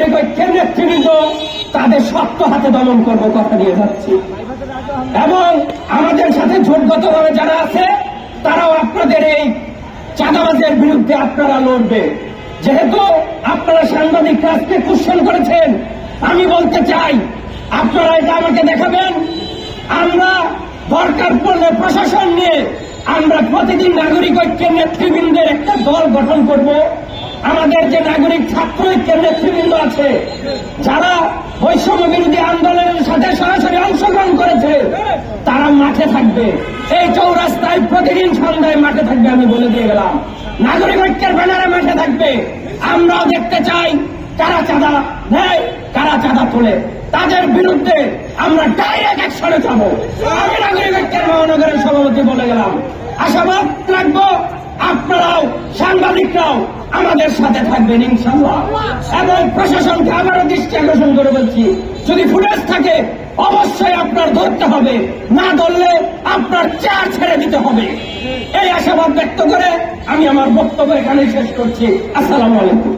নাগরিক ঐক্যের নেতৃবৃন্দ তাদের শক্ত হাতে দমন করব, কথা দিয়ে যাচ্ছি। এবং আমাদের সাথে জোটগতভাবে যারা আছে, তারাও আপনাদের এই চাঁদাবাজের বিরুদ্ধে আপনারা লড়বে। যেহেতু আপনারা সাংবাদিক আজকে কোশ্চেন করেছেন, আমি বলতে চাই, আপনারা এটা আমাকে দেখাবেন। আমরা দরকার পড়লে প্রশাসন নিয়ে আমরা প্রতিদিন নাগরিক ঐক্যের নেতৃবৃন্দের একটা দল গঠন করব। আমাদের যে নাগরিক ছাত্র ঐক্যের নেতৃবৃন্দ আছে, যারা বৈষম্য বিরোধী আন্দোলনের সাথে সরাসরি অংশগ্রহণ করেছে, তারা মাঠে থাকবে। এই চৌরাস্তায় প্রতিদিন সন্ধ্যায় মাঠে থাকবে আমি বলে দিয়ে গেলাম। নাগরিক ঐক্যের ব্যানারে মাঠে থাকবে। আমরাও দেখতে চাই কারা চাঁদা নেয়, কারা চাঁদা তোলে। তাদের বিরুদ্ধে আমরা ডাইরেক্ট অ্যাকশনে যাব। আমি নাগরিক ঐক্যের মহানগরের সভাপতি বলে গেলাম। আশাবাদ রাখব আপনারাও, সাংবাদিকরাও আমাদের সাথে থাকবেন ইনশাল্লাহ এবং প্রশাসনকে আবারও দৃষ্টি আকর্ষণ করে বলছি, যদি ফুটেজ থাকে, অবশ্যই আপনার ধরতে হবে। না ধরলে আপনার চার ছেড়ে দিতে হবে। এই আশাবাদ ব্যক্ত করে আমি আমার বক্তব্য এখানে শেষ করছি। আসসালামু আলাইকুম।